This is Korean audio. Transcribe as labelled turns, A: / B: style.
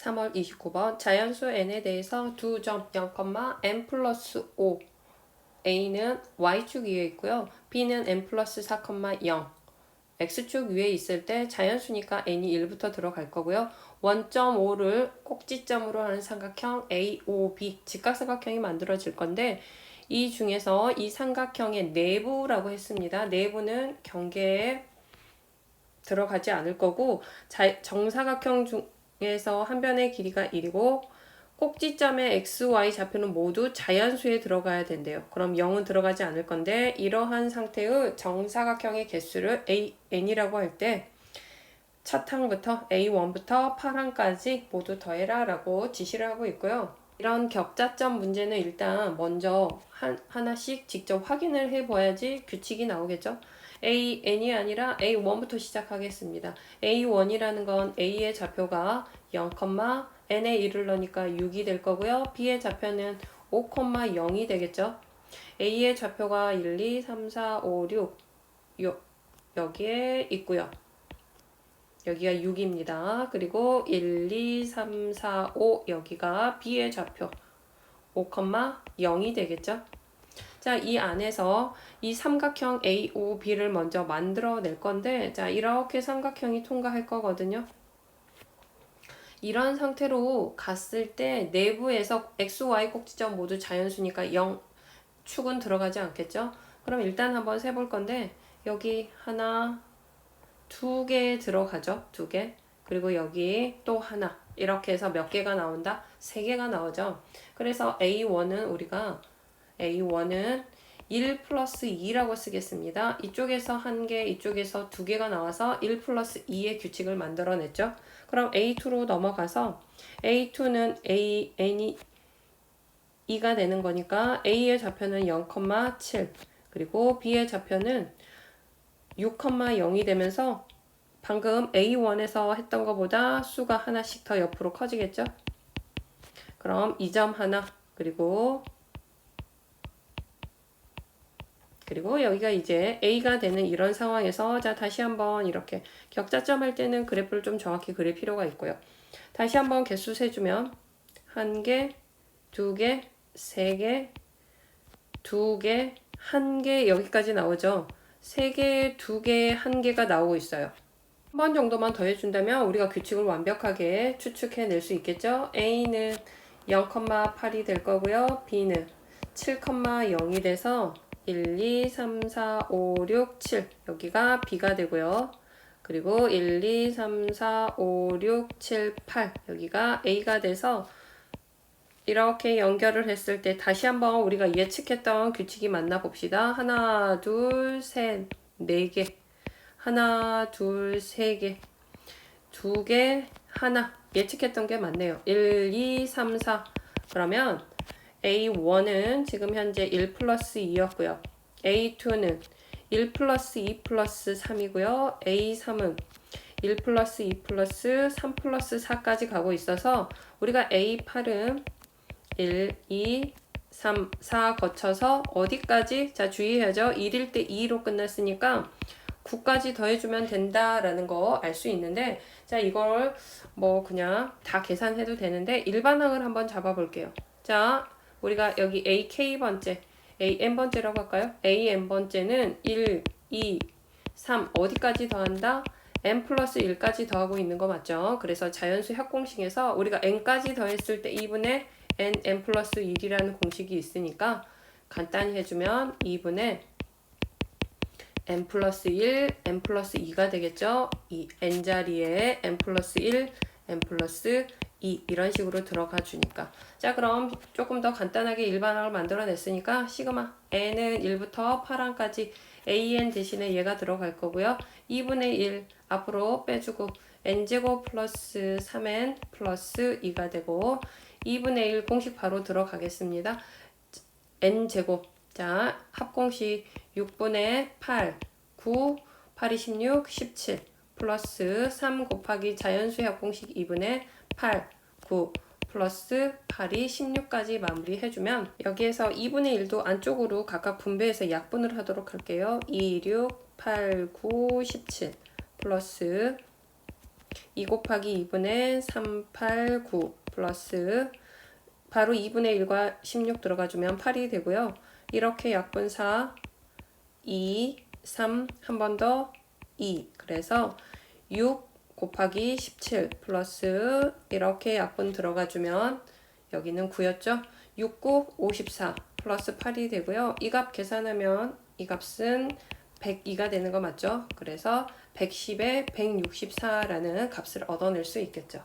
A: 3월 29번 자연수 n에 대해서 두 점 0, n 플러스 5 a는 y축 위에 있고요. b는 n 플러스 4, 0 x축 위에 있을 때 자연수니까 n이 1부터 들어갈 거고요. 원점 5를 꼭지점으로 하는 삼각형 AOB 직각삼각형이 만들어질 건데 이 중에서 이 삼각형의 내부라고 했습니다. 내부는 경계에 들어가지 않을 거고 자, 정사각형 중 에서 한 변의 길이가 1이고 꼭지점의 x, y 좌표는 모두 자연수에 들어가야 된대요. 그럼 0은 들어가지 않을 건데 이러한 상태의 정사각형의 개수를 a, n이라고 할 때 첫 항부터 a1부터 8항까지 모두 더해라 라고 지시를 하고 있고요. 이런 격자점 문제는 일단 먼저 한, 하나씩 직접 확인을 해봐야지 규칙이 나오겠죠. a n이 아니라 a1부터 시작하겠습니다. a1이라는 건 a의 좌표가 0, n에 1을 넣으니까 6이 될 거고요. b의 좌표는 5,0이 되겠죠. a의 좌표가 1, 2, 3, 4, 5, 6 요, 여기에 있고요. 여기가 6입니다. 그리고 1, 2, 3, 4, 5 여기가 b의 좌표 5,0이 되겠죠. 자, 이 안에서 이 삼각형 AOB를 먼저 만들어 낼 건데, 자, 이렇게 삼각형이 통과할 거거든요. 이런 상태로 갔을 때 내부에서 x, y 꼭지점 모두 자연수니까 0 축은 들어가지 않겠죠? 그럼 일단 한번 세 볼 건데, 여기 하나, 두 개 들어가죠? 두 개. 그리고 여기 또 하나. 이렇게 해서 몇 개가 나온다? 세 개가 나오죠? 그래서 A1은 우리가 A1은 1 플러스 2라고 쓰겠습니다. 이쪽에서 한 개, 이쪽에서 두 개가 나와서 1 플러스 2의 규칙을 만들어냈죠. 그럼 A2로 넘어가서 A2는 A, N이 2가 되는 거니까 A의 좌표는 0,7 그리고 B의 좌표는 6,0이 되면서 방금 A1에서 했던 것보다 수가 하나씩 더 옆으로 커지겠죠? 그럼 2점 하나 그리고 그리고 여기가 이제 A가 되는 이런 상황에서 자 다시 한번 이렇게 격자점 할 때는 그래프를 좀 정확히 그릴 필요가 있고요. 다시 한번 개수 세주면 한 개, 두 개, 세 개, 두 개, 한 개 여기까지 나오죠. 세 개, 두 개, 한 개가 나오고 있어요. 한 번 정도만 더 해준다면 우리가 규칙을 완벽하게 추측해낼 수 있겠죠. A는 0,8이 될 거고요. B는 7,0이 돼서 1, 2, 3, 4, 5, 6, 7 여기가 B가 되고요. 그리고 1, 2, 3, 4, 5, 6, 7, 8 여기가 A가 돼서 이렇게 연결을 했을 때 다시 한번 우리가 예측했던 규칙이 맞나 봅시다. 하나, 둘, 셋, 네 개. 하나, 둘, 세 개. 두 개, 하나. 예측했던 게 맞네요. 1, 2, 3, 4. 그러면 A1은 지금 현재 1 플러스 2였고요. A2는 1 플러스 2 플러스 3이고요. A3은 1 플러스 2 플러스 3 플러스 4까지 가고 있어서 우리가 A8은 1, 2, 3, 4 거쳐서 어디까지? 자, 주의해야죠. 1일 때 2로 끝났으니까 9까지 더해주면 된다라는 거 알 수 있는데, 자, 이걸 뭐 그냥 다 계산해도 되는데, 일반항을 한번 잡아볼게요. 자, 우리가 여기 AK번째, AN번째라고 할까요? AN번째는 1, 2, 3 어디까지 더한다? n 플러스 1까지 더하고 있는 거 맞죠? 그래서 자연수 협공식에서 우리가 n까지 더했을 때 2분의 n, n 플러스 1이라는 공식이 있으니까 간단히 해주면 2분의 n 플러스 1, n 플러스 2가 되겠죠? 이 n 자리에 n 플러스 1, n 플러스 2 이런 식으로 들어가 주니까 자 그럼 조금 더 간단하게 일반항을 만들어냈으니까 시그마 n은 1부터 8항까지 an 대신에 얘가 들어갈 거고요 2분의 1 앞으로 빼주고 n제곱 플러스 3n 플러스 2가 되고 2분의 1 공식 바로 들어가겠습니다. N제곱. 자 합공식 6분의 8 9 8이 16 17 플러스 3 곱하기 자연수 합공식 2분의 8, 9 플러스 8이 16까지 마무리해주면 여기에서 2분의 1도 안쪽으로 각각 분배해서 약분을 하도록 할게요. 2, 6, 8, 9, 17 플러스 2 곱하기 2분의 3, 8, 9 플러스 바로 2분의 1과 16 들어가주면 8이 되고요. 이렇게 약분사 2, 3, 한 번 더 2. 그래서 6 곱하기 17 플러스 이렇게 약분 들어가주면 여기는 9였죠? 6, 9, 54 플러스 8이 되고요. 이 값 계산하면 이 값은 102가 되는 거 맞죠? 그래서 110에 164라는 값을 얻어낼 수 있겠죠.